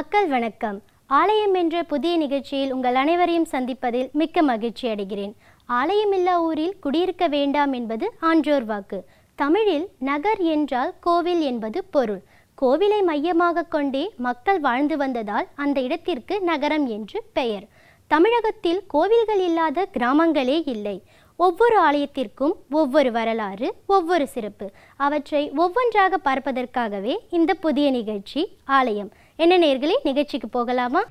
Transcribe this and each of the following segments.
மக்கள் வணக்கம். ஆலயம் என்ற புதிய நிகழ்ச்சியில் உங்கள் அனைவரையும் சந்திப்பதில் மிக்க மகிழ்ச்சி அடைகிறேன். ஆலயமில்லா ஊரில் குடியிருக்க வேண்டாம் என்பது ஆன்றோர் வாக்கு. தமிழில் நகர் என்றால் கோவில் என்பது பொருள். கோவிலை மையமாக கொண்டே மக்கள் வாழ்ந்து வந்ததால் அந்த இடத்திற்கு நகரம் என்று பெயர். தமிழகத்தில் கோவில்கள் இல்லாத கிராமங்களே இல்லை. ஒவ்வொரு ஆலயத்திற்கும் ஒவ்வொரு வரலாறு ஒவ்வொரு சிறப்பு. அவற்றை ஒவ்வொன்றாக பார்ப்பதற்காகவே இந்த புதிய நிகழ்ச்சி ஆலயம். என்ன நேர்களே நிகழ்ச்சிக்கு போகலாமா?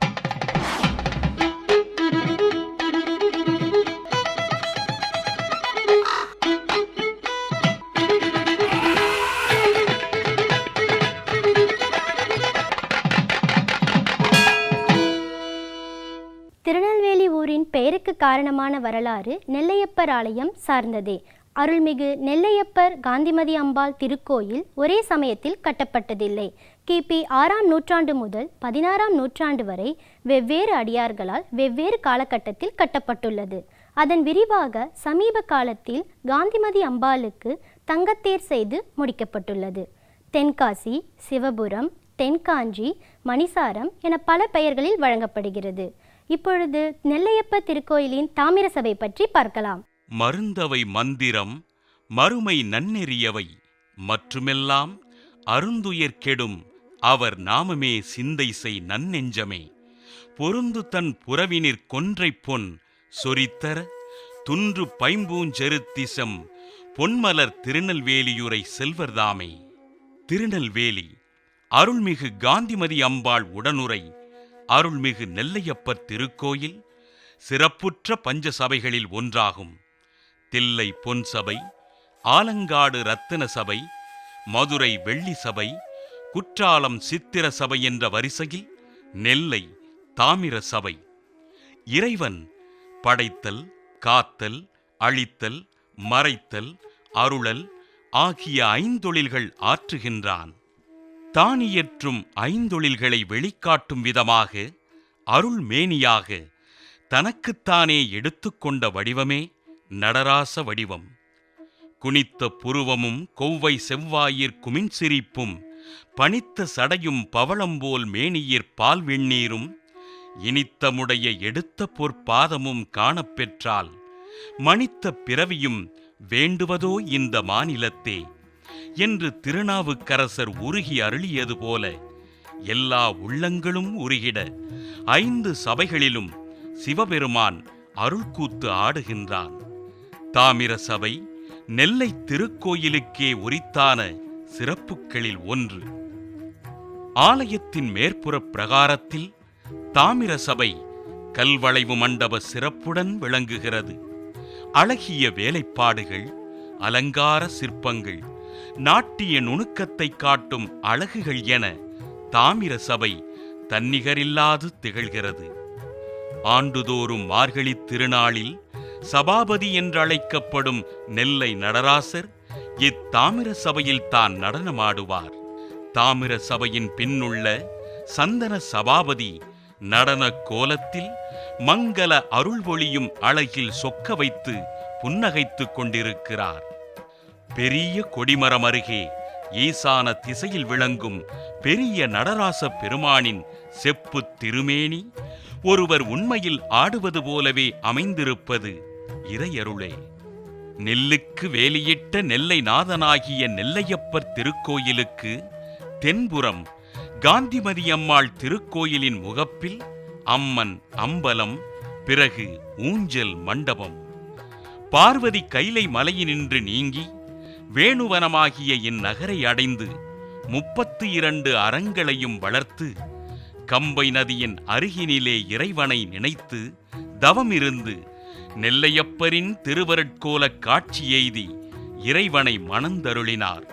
ஊரின் காரணமான வரலாறு நெல்லையப்பர் ஆலயம் சார்ந்ததே. அருள்மிகு நெல்லையப்பர் காந்திமதி அம்பாள் திருக்கோயில் ஒரே சமயத்தில் கட்டப்பட்டதில்லை. கிபி ஆறாம் நூற்றாண்டு முதல் பதினாறாம் நூற்றாண்டு வரை வெவ்வேறு அடியார்களால் வெவ்வேறு காலகட்டத்தில் கட்டப்பட்டுள்ளது. அதன் விரிவாக சமீப காலத்தில் காந்திமதி அம்பாளுக்கு தங்கத்தேர் செய்து முடிக்கப்பட்டுள்ளது. தென்காசி சிவபுரம் தென்காஞ்சி மணிசாரம் என பல பெயர்களில் வழங்கப்படுகிறது. இப்பொழுது நெல்லையப்ப திருக்கோயிலின் தாமிர சபை பற்றி பார்க்கலாம். மருந்தவை மந்திரம் மறுமை நன்னெறியவை மற்றுமெல்லாம் அருந்துயர் கெடும் அவர் நாமமே சிந்தை செய் நன்னெஞ்சமே. பொருந்து தன் புறவினிற் கொன்றைப் பொன் சொரித்தர துன்று பைம்பூஞ்செருத்திசம் பொன்மலர் திருநெல்வேலியுரை செல்வர்தாமே. திருநெல்வேலி அருள்மிகு காந்திமதி அம்பாள் உடனுரை அருள்மிகு நெல்லையப்பர் திருக்கோயில் சிறப்புற்ற பஞ்ச சபைகளில் ஒன்றாகும். தில்லை பொன் சபை ஆலங்காடு ரத்தின சபை மதுரை வெள்ளி சபை குற்றாலம் சித்திர சபை என்ற வரிசையில் நெல்லை தாமிர சபை. இறைவன் படைத்தல் காத்தல் அழித்தல் மறைத்தல் அருளல் ஆகிய ஐந்தொழில்கள் ஆற்றுகின்றான். தானியற்றும் ஐந்தொழில்களை வெளிக்காட்டும் விதமாக அருள்மேனியாக தனக்குத்தானே எடுத்துக்கொண்ட வடிவமே நடராச வடிவம். குனித்த புருவமும் கொவ்வை செவ்வாயிற் குமின்சிரிப்பும் பனித்த சடையும் பவளம்போல் மேனியிற் பால் வெந்நீரும் இனித்தமுடைய எடுத்த பொற்பாதமும் காணப்பெற்றால் மணித்த பிறவியும் வேண்டுவதோ இந்த மாநிலத்தே. என்று திருநாவுக்கரசர் உருகி அருளியது போல எல்லா உள்ளங்களும் உருகிட ஐந்து சபைகளிலும் சிவபெருமான் அருள்கூத்து ஆடுகின்றான். தாமிர சபை நெல்லை திருக்கோயிலுக்கே உரித்தான சிறப்புகளில் ஒன்று. ஆலயத்தின் மேற்புற பிரகாரத்தில் தாமிர சபை கல்வளைவு மண்டப சிறப்புடன் விளங்குகிறது. அழகிய வேலைப்பாடுகள் அலங்கார சிற்பங்கள் நாட்டிய நுணுக்கத்தை காட்டும் அழகுகள் என தாமிர சபை தன்னிகரில்லாது திகழ்கிறது. ஆண்டுதோறும் மார்கழி திருநாளில் சபாபதி என்றழைக்கப்படும் நெல்லை நடராசர் இத்தாமிர சபையில் தான் நடனமாடுவார். தாமிர சபையின் பின்னுள்ள சந்தன சபாபதி நடன கோலத்தில் மங்கள அருள்வொளியும் அழகில் சொக்க வைத்து புன்னகைத்துக் கொண்டிருக்கிறார். பெரிய கொடிமரம் அருகே ஈசான திசையில் விளங்கும் பெரிய நடராச பெருமானின் செப்பு திருமேனி ஒருவர் உண்மையில் ஆடுவது போலவே அமைந்திருப்பது இறையருளே. நெல்லுக்கு வேலியிட்ட நெல்லை நாதனாகிய நெல்லையப்பர் திருக்கோயிலுக்கு தென்புறம் காந்திமதி அம்மாள் திருக்கோயிலின் முகப்பில் அம்மன் அம்பலம் பிறகு ஊஞ்சல் மண்டபம். பார்வதி கைலை மலையினின்று நீங்கி வேணுவனமாகிய இந்நகரை அடைந்து முப்பத்து இரண்டு அறங்களையும் வளர்த்து கம்பை நதியின் அருகினிலே இறைவனை நினைத்து தவமிருந்து நெல்லையப்பரின் திருவருட்கோலக் காட்சி எய்தி இறைவனை மணந்தருளினார்.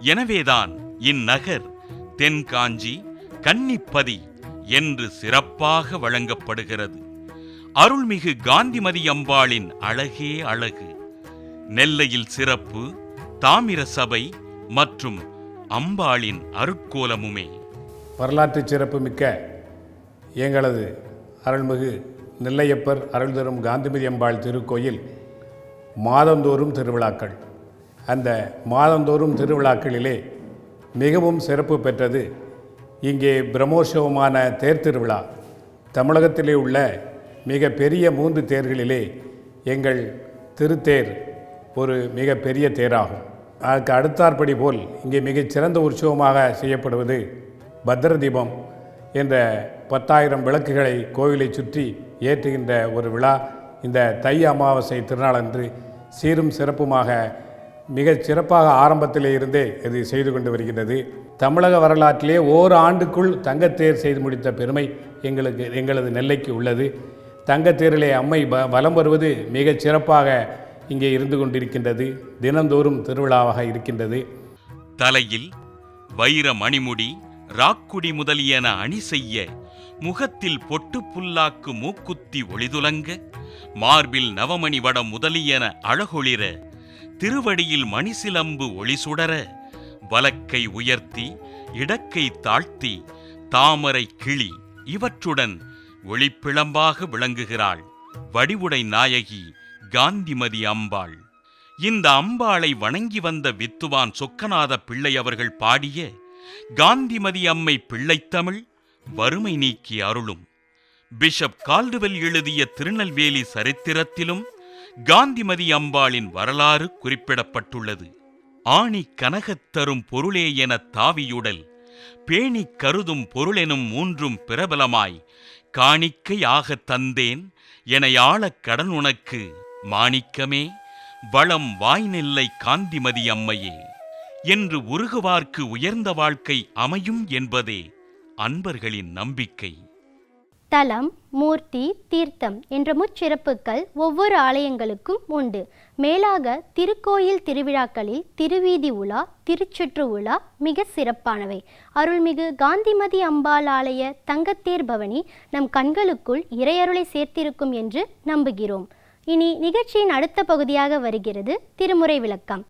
எனவேதான் இந்நகர் தென்காஞ்சி கன்னிப்பதி என்று சிறப்பாக வழங்கப்படுகிறது. அருள்மிகு காந்திமதி அம்பாளின் அழகே அழகு. நெல்லையில் சிறப்பு தாமிர சபை மற்றும் அம்பாளின் அருட்கோலமுமே வரலாற்று சிறப்புமிக்க எங்களது அருள்மிகு நெல்லையப்பர் அருள் தரும் காந்திமதி அம்பாள் திருக்கோயில் மாதந்தோறும் திருவிழாக்கள். அந்த மாதந்தோறும் திருவிழாக்களிலே மிகவும் சிறப்பு பெற்றது இங்கே பிரம்மோற்சவமான தேர் திருவிழா. தமிழகத்திலே உள்ள மிக பெரிய மூன்று தேர்களிலே எங்கள் திருத்தேர் ஒரு மிகப்பெரிய தேராகும். அதற்கு அடுத்தாற்படி போல் இங்கே மிகச்சிறந்த உற்சவமாக செய்யப்படுவது பத்ர தீபம் என்ற பத்தாயிரம் விளக்குகளை கோவிலை சுற்றி ஏற்றுகின்ற ஒரு விழா. இந்த தை அமாவாசை திருநாளன்று சீரும் சிறப்புமாக மிகச் சிறப்பாக ஆரம்பத்திலே இருந்தே இது செய்து கொண்டு வருகின்றது. தமிழக வரலாற்றிலே ஓர் ஆண்டுக்குள் தங்கத்தேர் செய்து முடித்த பெருமை எங்களுக்கு எங்களது நெல்லைக்கு உள்ளது. தங்கத்தேரிலே அம்மை ப வலம் வருவது மிகச் சிறப்பாக இங்கே இருந்து கொண்டிருக்கின்றது. தினந்தோறும் திருவிழாவாக இருக்கின்றது. தலையில் வைர மணிமுடி ராக்குடி முதலியன அணி செய்ய முகத்தில் பொட்டு புல்லாக்கு மூக்குத்தி ஒளிதுலங்க மார்பில் நவமணி வடம் முதலியன அழகொளிர திருவடியில் மணிசிலம்பு ஒளி சுடர வலக்கை உயர்த்தி இடக்கை தாழ்த்தி தாமரை கிளி இவற்றுடன் ஒளிப்பிளம்பாக விளங்குகிறாள். வடிவுடை நாயகி காந்திமதி அம்பாள். இந்த அம்பாளை வணங்கி வந்த வித்துவான் சொக்கநாத பிள்ளை அவர்கள் பாடிய காந்திமதி அம்மை பிள்ளைத்தமிழ் வறுமை நீக்கி அருளும். பிஷப் கால்டுவெல் எழுதிய திருநெல்வேலி சரித்திரத்திலும் காந்திமதி அம்பாளின் வரலாறு குறிப்பிடப்பட்டுள்ளது. ஆணி கனகத்தரும் பொருளே எனத் தாவியுடல் பேணிக் கருதும் பொருளெனும் மூன்றும் பிரபலமாய் காணிக்கையாகத் தந்தேன் எனையாளக் கடன் உனக்கு மாணிக்கமே வளம் வாய்நெல்லை காந்திமதி அம்மையே என்று உருகுவார்க்கு உயர்ந்த வாழ்க்கை அமையும் என்பதே அன்பர்களின் நம்பிக்கை. தலம் மூர்த்தி தீர்த்தம் என்ற முச்சிறப்புகள் ஒவ்வொரு ஆலயங்களுக்கும் உண்டு. மேலாக திருக்கோயில் திருவிழாக்களில் திருவீதி உலா திருச்சுற்று உலா மிக சிறப்பானவை. அருள்மிகு காந்திமதி அம்பாள் ஆலய தங்கத்தேர் பவனி நம் கண்களுக்குள் இறையருளை சேர்த்திருக்கும் என்று நம்புகிறோம். இனி நிகழ்ச்சியின் அடுத்த பகுதியாக வருகிறது திருமுறை விளக்கம்.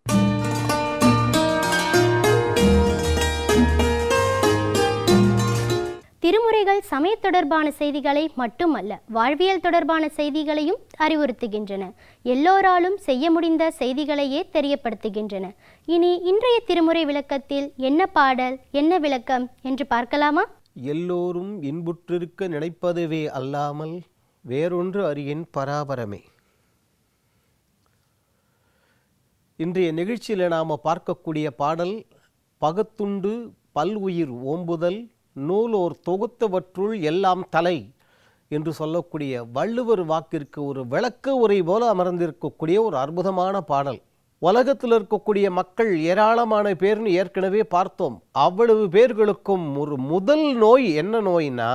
திருமுறைகள் சமய தொடர்பான செய்திகளை மட்டுமல்ல வாழ்வியல் தொடர்பான செய்திகளையும் அறிவுறுத்துகின்றன. எல்லோராலும் செய்ய முடிந்த செய்திகளையே தெரியப்படுத்துகின்றன. இனி இன்றைய திருமுறை விளக்கத்தில் என்ன பாடல் என்ன விளக்கம் என்று பார்க்கலாமா? எல்லோரும் இன்புற்றிருக்க நினைப்பதுவே அல்லாமல் வேறொன்று அறியின் பராபரமே. இன்றைய நிகழ்ச்சியில் நாம் பார்க்கக்கூடிய பாடல் பகத்துண்டு பல்உயிர் ஓம்புதல் நூலோர் தொகுத்தவற்றுள் எல்லாம் தலை என்று சொல்லக்கூடிய வள்ளுவர் வாக்கிற்கு ஒரு விளக்க உரை போல அமர்ந்திருக்கக்கூடிய ஒரு அற்புதமான பாடல். உலகத்தில் இருக்கக்கூடிய மக்கள் ஏராளமான பேர்னு ஏற்கனவே பார்த்தோம். அவ்வளவு பேர்களுக்கும் ஒரு முதல் நோய் என்ன நோய்னா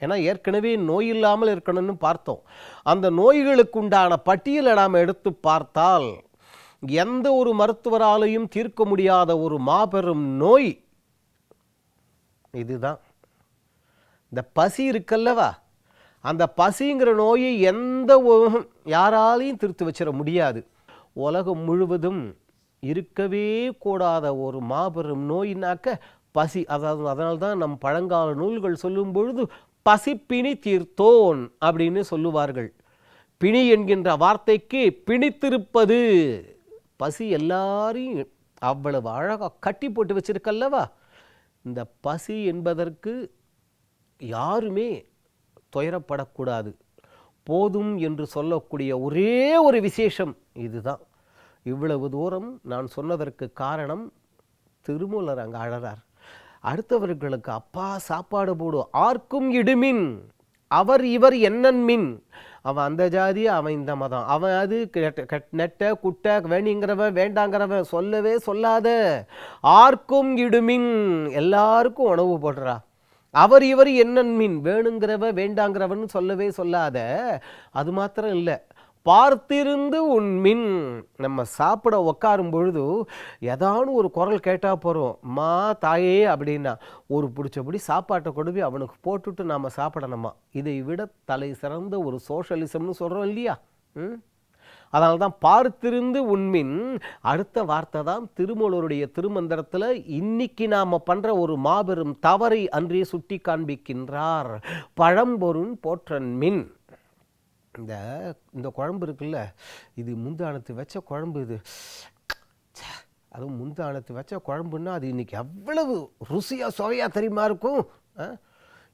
ஏன்னா ஏற்கனவே நோய் இல்லாமல் இருக்கணும்னு பார்த்தோம். அந்த நோய்களுக்கு உண்டான பட்டியலை நாம் எடுத்து பார்த்தால் எந்த ஒரு மருத்துவராலையும் தீர்க்க முடியாத ஒரு மாபெரும் நோய். இதுதான். இந்த பசி இருக்கல்லவா? அந்த பசிங்கிற நோயை எந்த யாராலையும் திருத்து வச்சிட முடியாது. உலகம் முழுவதும் இருக்கவே கூடாத ஒரு மாபெரும் நோயினாக்க பசி அதாவது அதனால தான் நம் பழங்கால நூல்கள் சொல்லும் பொழுது பசிப்பிணி தீர்த்தோன் அப்படின்னு சொல்லுவார்கள். பிணி என்கின்ற வார்த்தைக்கு பிணித்திருப்பது. பசி எல்லாரையும் அவ்வளவு அழகாக கட்டி போட்டு வச்சிருக்கல்லவா? இந்த பசி என்பதற்கு யாருமே துயரப்படக்கூடாது. போதும் என்று சொல்லக்கூடிய ஒரே ஒரு விசேஷம் இதுதான். இவ்வளவு தூரம் நான் சொன்னதற்கு காரணம் திருமூலர் அங்கே அழறார். அடுத்தவர்களுக்கு அப்பா சாப்பாடு போடு ஆர்க்கும் இடுமின் அவர் இவர் என்னன்மின் அவன் அந்த ஜாதி அவன் இந்த மதம். அவன் அது கெட்ட- நெட்ட குட்டை வேணிங்கிறவன் வேண்டாங்கிறவன் சொல்லவே சொல்லாத. ஆர்க்கும் இடுமின் எல்லாருக்கும் உணவு போடுறா. அவர் இவர் என்னன்மின் வேணுங்கிறவ வேண்டாங்கிறவன் சொல்லவே சொல்லாத. அது மாத்திரம் இல்லை. பார்த்திருந்து உண்மின் நம்ம சாப்பிட உக்காரும் பொழுது ஏதானு ஒரு குரல் கேட்டால் போகிறோம் மா தாயே அப்படின்னா ஒரு பிடிச்சபடி சாப்பாட்டை கொண்டு அவனுக்கு போட்டுட்டு நாம் சாப்பிடணுமா? இதை விட தலை சிறந்த ஒரு சோஷலிசம்னு சொல்கிறோம் இல்லையா? ம்? அதனால தான் பார்த்திருந்து உண்மின் அடுத்த வார்த்தை தான் திருமூலருடைய திருமந்திரத்தில் இன்னைக்கு நாம் பண்ணுற ஒரு மாபெரும் தவறை அன்றே சுட்டி காண்பிக்கின்றார் பழம்பொருள் போற்றன் மின். இந்த இந்த குழம்பு இருக்குல்ல இது முந்தானத்து வச்ச குழம்பு இது அதுவும் முந்தானத்து வச்ச குழம்புன்னா அது இன்னைக்கு எவ்வளவு ருசியாக சுவையாக தெரியுமா இருக்கும் ஆ?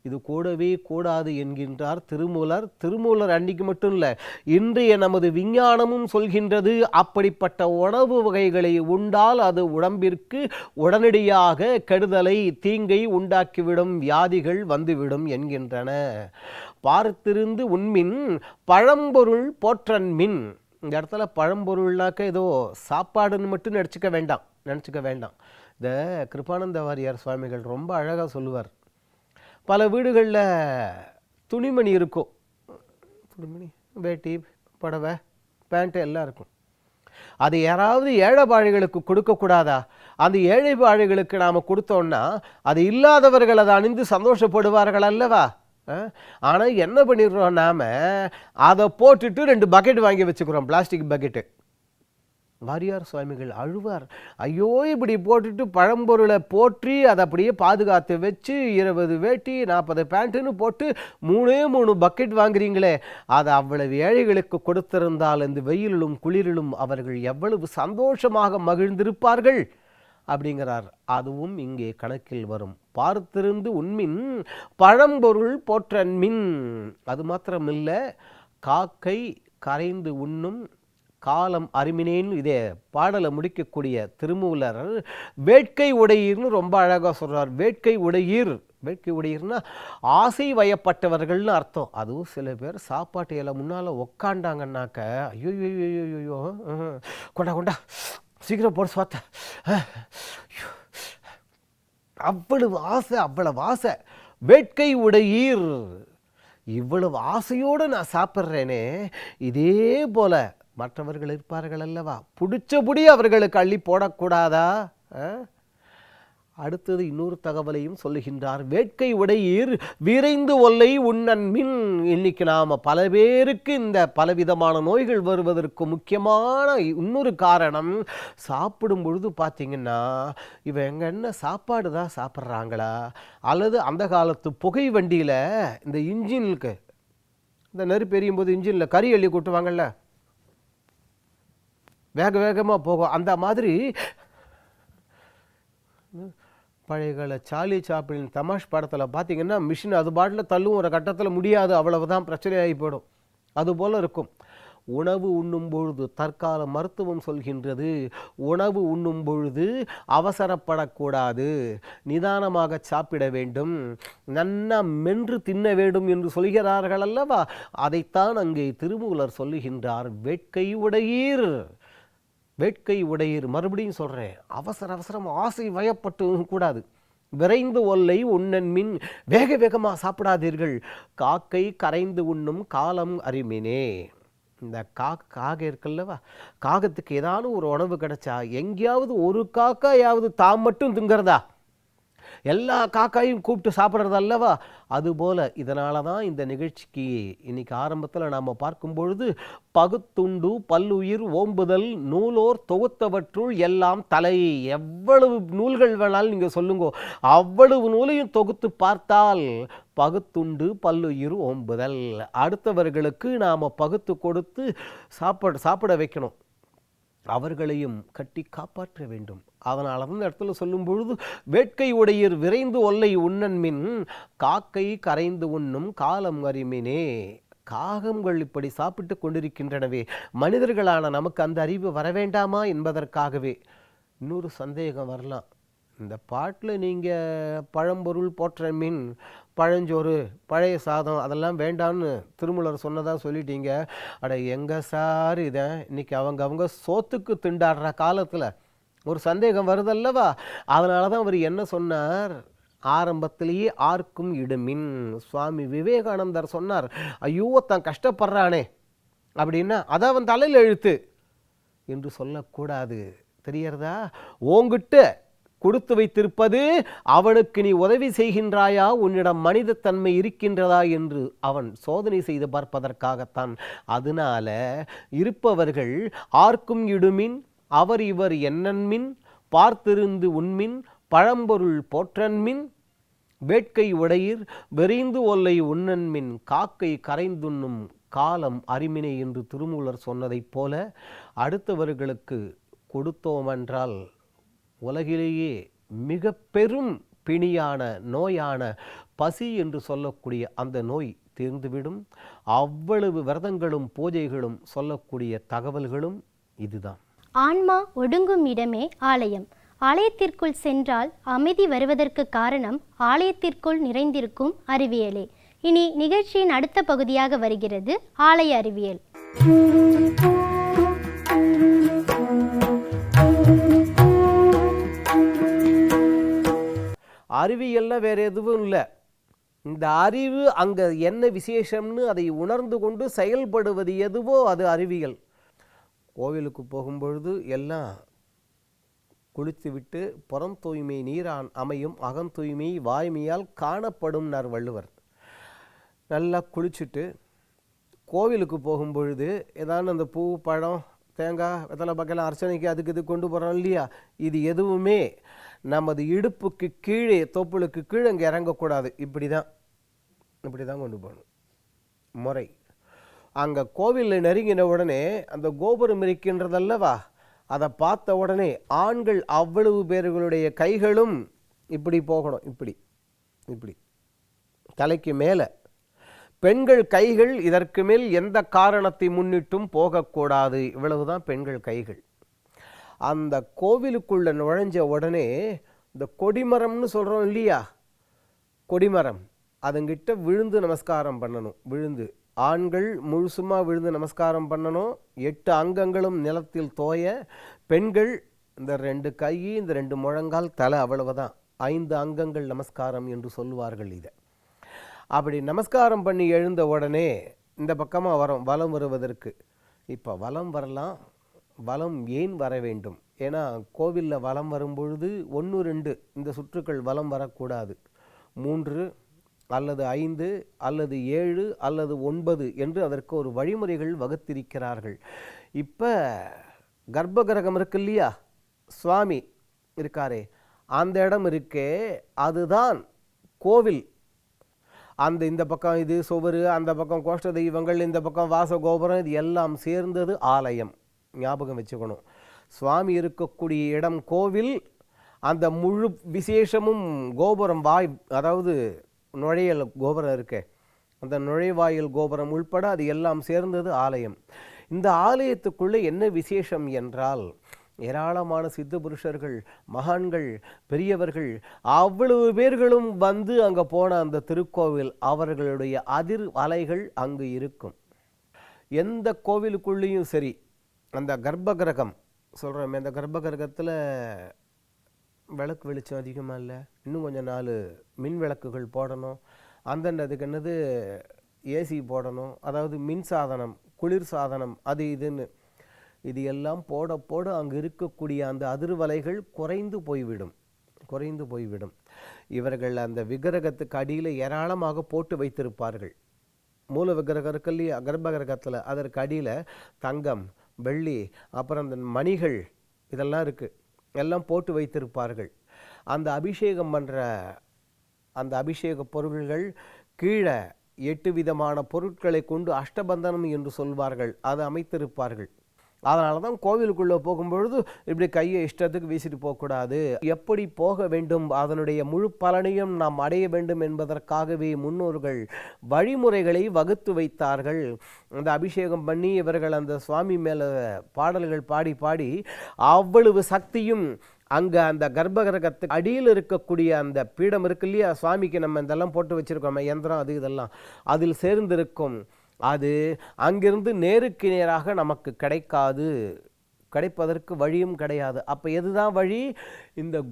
இது கூடவே கூடாது என்கின்றார் திருமூலர். திருமூலர் அன்னைக்கு மட்டும் இல்லை இன்றைய நமது விஞ்ஞானமும் சொல்கின்றது அப்படிப்பட்ட உணவு வகைகளை உண்டால் அது உடம்பிற்கு உடனடியாக கெடுதலை தீங்கை உண்டாக்கிவிடும் வியாதிகள் வந்துவிடும் என்கின்றன. பார்த்திருந்து உண்மின் பழம்பொருள் போற்றன்மின். இந்த இடத்துல பழம்பொருள்னாக்க ஏதோ சாப்பாடுன்னு மட்டும் நினச்சிக்க வேண்டாம் நினச்சிக்க வேண்டாம். இந்த கிருபானந்த வாரியார் சுவாமிகள் ரொம்ப அழகாக சொல்லுவார். பல வீடுகளில் துணிமணி இருக்கும். துணிமணி? வேட்டி புடவை பேண்ட்டு எல்லாம் இருக்கும். அது யாராவது ஏழை பாழைகளுக்கு கொடுக்கக்கூடாதா அந்த ஏழை பாழைகளுக்கு நாம் கொடுத்தோம்னா அது இல்லாதவர்கள் அதை அணிந்து சந்தோஷப்படுவார்கள் அல்லவா? ஆனால் என்ன பண்ணிடுறோம் நாம்? அதை போட்டுட்டு ரெண்டு பக்கெட் வாங்கி வச்சுக்கிறோம் பிளாஸ்டிக் பக்கெட்டு வாரியார் சுவாமிகள் அழுவார். ஐயோ இப்படி போட்டுட்டு பழம்பொருளை போற்றி அதை அப்படியே பாதுகாத்து வச்சு இருபது வேட்டி நாற்பது பேண்ட்டுன்னு போட்டு மூணே மூணு பக்கெட் வாங்குறீங்களே. அதை அவ்வளவு ஏழைகளுக்கு கொடுத்திருந்தால் இந்த வெயிலிலும் குளிரிலும் அவர்கள் எவ்வளவு சந்தோஷமாக மகிழ்ந்திருப்பார்கள்? அப்படிங்கிறார். அதுவும் இங்கே கணக்கில் வரும். பார்த்திருந்து உண்மின் பழம்பொருள் போற்றன்மின். அது மாத்திரமில்லை காக்கை கரைந்து உண்ணும் காலம் அருமினேன்னு இதே பாடலை முடிக்கக்கூடிய திருமூலர். வேட்கை உடையீர்னு ரொம்ப அழகாக சொல்கிறார் வேட்கை உடையீர். வேட்கை உடையீர்னா ஆசை வயப்பட்டவர்கள்னு அர்த்தம். அதுவும் சில பேர் சாப்பாட்டு இலை முன்னால் உக்காண்டாங்கன்னாக்க ஐயோ ஐயோ ஐயோ கொண்டா கொண்டா சீக்கிரம் போட சுவாத்த. அவ்வளவு ஆசை அவ்வளவு ஆசை. வேட்கை உடையீர். இவ்வளவு ஆசையோடு நான் சாப்பிட்றேனே. இதே போல் மற்றவர்கள் இருப்பார்கள் அல்லவா? பிடிச்சபடி அவர்களுக்கு அள்ளி போடக்கூடாதா? ஆ? அடுத்தது இன்னொரு தகவலையும் சொல்லுகின்றார். வேட்கை உடையீர் விரைந்து ஒல்லை உண்ணன் மின். இன்னைக்கு நாம் பல பேருக்கு இந்த பலவிதமான நோய்கள் வருவதற்கு முக்கியமான இன்னொரு காரணம் சாப்பிடும் பொழுது பார்த்தீங்கன்னா இவன் எங்க என்ன சாப்பாடு தான் சாப்பிட்றாங்களா? அல்லது அந்த காலத்து புகை வண்டியில் இந்த இன்ஜினுக்கு இந்த நெருப்பு எரியும் போது இன்ஜினில் கறி அள்ளி கொட்டுவாங்கல்ல? வேக வேகமாக போகும். அந்த மாதிரி பழைய கால சார்லி சாப்பிளின் தமாஷ் படத்தில் பார்த்தீங்கன்னா மிஷின் அது பாட்டில் தள்ளும் ஒரு கட்டத்தில் முடியாது அவ்வளவு தான் பிரச்சனையாகி போயிடும். அதுபோல் இருக்கும். உணவு உண்ணும் பொழுது தற்கால மருத்துவம் சொல்கின்றது. உணவு உண்ணும் பொழுது அவசரப்படக்கூடாது. நிதானமாக சாப்பிட வேண்டும். நன்னா மென்று தின்ன வேண்டும் என்று சொல்கிறார்கள் அல்லவா? அதைத்தான் அங்கே திருமூலர் சொல்லுகின்றார். வேட்கை உடையீர். வேட்கை உடையீர் மறுபடியும் சொல்கிறேன் அவசர அவசரம் ஆசை வயப்பட்டும் கூடாது. விரைந்து ஒல்லை உண்ணன் மின் வேக வேகமாக சாப்பிடாதீர்கள். காக்கை கரைந்து உண்ணும் காலம் அறிமினே இந்த கா காக இருக்குல்லவா? காகத்துக்கு ஏதாவது ஒரு உணவு கிடைச்சா எங்கேயாவது ஒரு காக்காயாவது தாம் மட்டும் திங்கிறதா? எல்லா காக்காயும் கூப்பிட்டு சாப்பிட்றது அல்லவா? அதுபோல் இதனால தான் இந்த நிகழ்ச்சிக்கு இன்னைக்கு ஆரம்பத்தில் நாம் பார்க்கும் பொழுது பகுத்துண்டு பல்லுயிர் ஓம்புதல் நூலோர் தொகுத்தவற்றுள் எல்லாம் தலை. எவ்வளவு நூல்கள் வேணாலும் நீங்கள் சொல்லுங்க. அவ்வளவு நூலையும் தொகுத்து பார்த்தால் பகுத்துண்டு பல்லுயிர் ஓம்புதல். அடுத்தவர்களுக்கு நாம் பகுத்து கொடுத்து சாப்பாடு சாப்பிட வைக்கணும். அவர்களையும் கட்டி காப்பாற்ற வேண்டும். அதனால் அந்த இடத்துல சொல்லும் பொழுது வேட்கை உடையர் விரைந்து ஒல்லை உண்ணன்மின் காக்கை கரைந்து உண்ணும் காலம் அறிமினே காகங்கள் இப்படி சாப்பிட்டு கொண்டிருக்கின்றனவே மனிதர்களான நமக்கு அந்த அறிவு வரவேண்டாமா என்பதற்காகவே. இன்னொரு சந்தேகம் வரலாம். இந்த பாட்டில் நீங்கள் பழம்பொருள் போற்ற மீன் பழஞ்சோறு பழைய சாதம் அதெல்லாம் வேண்டாம்னு திருமலர் சொன்னதாக சொல்லிட்டீங்க. அட எங்கள் சார் இதை இன்றைக்கி அவங்க அவங்க சோத்துக்கு திண்டாடுற காலத்தில் ஒரு சந்தேகம் வருதல்லவா? அதனால தான் அவர் என்ன சொன்னார்? ஆரம்பத்திலேயே ஆர்க்கும் இடுமின். சுவாமி விவேகானந்தர் சொன்னார் ஐயோ தான் கஷ்டப்படுறானே அப்படின்னா அதை அவன் தலையில் எழுத்து என்று சொல்லக்கூடாது. தெரியறதா ஓங்கிட்டு கொடுத்து வைத்திருப்பது அவனுக்கு நீ உதவி செய்கின்றாயா? உன்னிடம் மனிதத்தன்மை இருக்கின்றதா? என்று அவன் சோதனை செய்து பார்ப்பதற்காகத்தான். அதனால இருப்பவர்கள் ஆர்க்கும் இடுமின் அவர் இவர் என்னன்மின் பார்த்திருந்து உண்மின் பழம்பொருள் போற்றன்மின் வேட்கை உடையிர் வெறிந்து ஒல்லை உண்ணன்மின் காக்கை கரைந்துண்ணும் காலம் அருமினை என்று திருமூலர் சொன்னதைப் போல அடுத்தவர்களுக்கு கொடுத்தோமென்றால் உலகிலேயே மிக பெரும் பிணியான நோயான பசி என்று சொல்லக்கூடிய அந்த நோய் தீர்ந்துவிடும். அவ்வளவு விரதங்களும் பூஜைகளும் சொல்லக்கூடிய தகவல்களும் இதுதான். ஆன்மா ஒடுங்கும் இடமே ஆலயம். ஆலயத்திற்குள் சென்றால் அமைதி வருவதற்கு காரணம் ஆலயத்திற்குள் நிறைந்திருக்கும் அறிவியலே. இனி நிகழ்ச்சியின் அடுத்த பகுதியாக வருகிறது ஆலய அறிவியல். அறிவியல்ல வேறு எதுவும் இல்லை. இந்த அறிவு அங்கே என்ன விசேஷம்னு அதை உணர்ந்து கொண்டு செயல்படுவது எதுவோ அது அறிவியல். கோவிலுக்கு போகும்பொழுது எல்லாம் குளித்துவிட்டு புறம் தூய்மை நீரான் அமையும் அகம் தூய்மை வாய்மையால் காணப்படும் நர் வள்ளுவர். நல்லா குளிச்சுட்டு கோவிலுக்கு போகும்பொழுது ஏதாவது அந்த பூ பழம் தேங்காய் வெத்தலை பக்கம் அர்ச்சனைக்கு அதுக்கு இது கொண்டு போகிறோம் இல்லையா? இது எதுவுமே நமது இடுப்புக்கு கீழே தொப்புளுக்கு கீழே இங்கே இறங்கக்கூடாது. இப்படி தான் இப்படி தான் கொண்டு போகணும். முறை. அங்கே கோவிலில் நெருங்கின உடனே அந்த கோபுரம் இருக்கின்றதல்லவா? அதை பார்த்த உடனே ஆண்கள் அவ்வளவு பேர்களுடைய கைகளும் இப்படி போகணும். இப்படி. இப்படி. தலைக்கு மேலே. பெண்கள் கைகள் இதற்கு மேல் எந்த காரணத்தை முன்னிட்டும் போகக்கூடாது. இவ்வளவுதான் பெண்கள் கைகள். அந்த கோவிலுக்குள்ளே நுழைஞ்ச உடனே இந்த கொடிமரம்னு சொல்கிறோம் இல்லையா? கொடிமரம். அதுங்கிட்ட விழுந்து நமஸ்காரம் பண்ணணும். விழுந்து. ஆண்கள் முழுசுமாக விழுந்து நமஸ்காரம் பண்ணணும். எட்டு அங்கங்களும் நிலத்தில் தோய பெண்கள் இந்த ரெண்டு கை இந்த ரெண்டு முழங்கால் தலை அவ்வளவுதான். ஐந்து அங்கங்கள் நமஸ்காரம் என்று சொல்லுவார்கள் இதை. அப்படி நமஸ்காரம் பண்ணி எழுந்த உடனே இந்த பக்கமாக வரோம் வலம் வருவதற்கு. இப்போ வலம் வரலாம் வலம் ஏன் வர வேண்டும்? ஏன்னா கோவிலில் வலம் வரும்பொழுது ஒன்று ரெண்டு இந்த சுற்றுக்கள் வலம் வரக்கூடாது. மூன்று அல்லது ஐந்து அல்லது ஏழு அல்லது ஒன்பது என்று அதற்கு ஒரு வழிமுறைகள் வகுத்திருக்கிறார்கள். இப்போ கர்ப்பகிரகம் இருக்கு இல்லையா சுவாமி இருக்காரே அந்த இடம் இருக்கே அதுதான் கோவில். அந்த இந்த பக்கம் இது சுவர் அந்த பக்கம் கோஷ்ட தெய்வங்கள் இந்த பக்கம் வாச கோபுரம் இது எல்லாம் சேர்ந்தது ஆலயம். ஞாபகம் வச்சுக்கணும். சுவாமி இருக்கக்கூடிய இடம் கோவில் அந்த முழு விசேஷமும் கோபுரம் வாய் அதாவது நுழையல் கோபுரம் இருக்கே அந்த நுழைவாயில் கோபுரம் உள்பட அது எல்லாம் சேர்ந்தது ஆலயம். இந்த ஆலயத்துக்குள்ளே என்ன விசேஷம் என்றால் ஏராளமான சித்த புருஷர்கள் மகான்கள் பெரியவர்கள் அவ்வளவு பேர்களும் வந்து அங்கே போன அந்த திருக்கோவில் அவர்களுடைய அதிர் அலைகள் அங்கு இருக்கும். எந்த கோவிலுக்குள்ளேயும் சரி அந்த கர்ப்பகிரகம் சொல்கிறோமே அந்த கர்ப்பகிரகத்தில் விளக்கு வெளிச்சம் அதிகமாக இல்லை? இன்னும் கொஞ்சம் நாலு மின் விளக்குகள் போடணும். அந்தந்த அதுக்கு என்னது? ஏசி போடணும். அதாவது மின் சாதனம் குளிர் சாதனம் அது இதுன்னு. இது எல்லாம் போட போட அங்கே இருக்கக்கூடிய அந்த அதிர்வலைகள் குறைந்து போய்விடும். குறைந்து போய்விடும். இவர்கள் அந்த விக்கிரகத்துக்கு அடியில் ஏராளமாக போட்டு வைத்திருப்பார்கள். மூல விக்கிரகம் இருக்கு இல்லையா? கர்ப்பகிரகத்தில். அதற்கு அடியில் தங்கம் வெள்ளி அப்புறம் அந்த மணிகள் இதெல்லாம் இருக்குது எல்லாம் போட்டு வைத்திருப்பார்கள். அந்த அபிஷேகம் பண்ணுற அந்த அபிஷேக பொருள்கள் கீழே எட்டு விதமான பொருட்களை கொண்டு அஷ்டபந்தனம் என்று சொல்வார்கள். அதை அமைத்திருப்பார்கள். அதனால தான் கோவிலுக்குள்ளே போகும்பொழுது இப்படி கையை இஷ்டத்துக்கு வீசிட்டு போகக்கூடாது. எப்படி போக வேண்டும்? அதனுடைய முழு பலனையும் நாம் அடைய வேண்டும் என்பதற்காகவே முன்னோர்கள் வழிமுறைகளை வகுத்து வைத்தார்கள். அந்த அபிஷேகம் பண்ணி இவர்கள் அந்த சுவாமி மேலே பாடல்கள் பாடி பாடி அவ்வளவு சக்தியும் அங்கே அந்த கர்ப்பகிரகத்துக்கு அடியில் இருக்கக்கூடிய அந்த பீடம் இருக்கு இல்லையா? சுவாமிக்கு நம்ம இதெல்லாம் போட்டு வச்சுருக்கோம் யந்திரம் அது இதெல்லாம். அதில் சேர்ந்திருக்கும். அது அங்கிருந்து நேருக்கு நேராக நமக்கு கிடைக்காது. கிடைப்பதற்கு வழியும் கிடையாது. அப்போ எதுதான் வழி? இந்த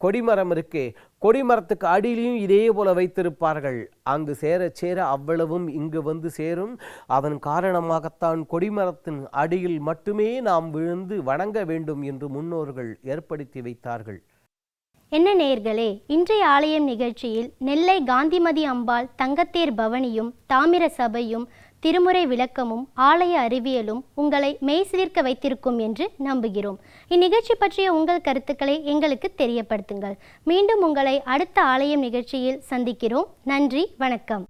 கொடிமரம் இருக்கே. கொடிமரத்துக்கு அடியிலையும் இதே போல வைத்திருப்பார்கள். அங்கு சேர சேர அவ்வளவும் இங்கு வந்து சேரும். அதன் காரணமாகத்தான் கொடிமரத்தின் அடியில் மட்டுமே நாம் விழுந்து வணங்க வேண்டும் என்று முன்னோர்கள் ஏற்படுத்தி வைத்தார்கள். என்ன நேயர்களே இன்றைய ஆலயம் நிகழ்ச்சியில் நெல்லை காந்திமதி அம்பாள் தங்கத்தேர் பவனியும் தாமிர சபையும் திருமுறை விளக்கமும் ஆலய அறிவியலும் உங்களை மெய்சிலிர்க்க வைத்திருக்கும் என்று நம்புகிறோம். இந்நிகழ்ச்சி பற்றிய உங்கள் கருத்துக்களை எங்களுக்கு தெரியப்படுத்துங்கள். மீண்டும் உங்களை அடுத்த ஆலயம் நிகழ்ச்சியில் சந்திக்கிறோம். நன்றி வணக்கம்.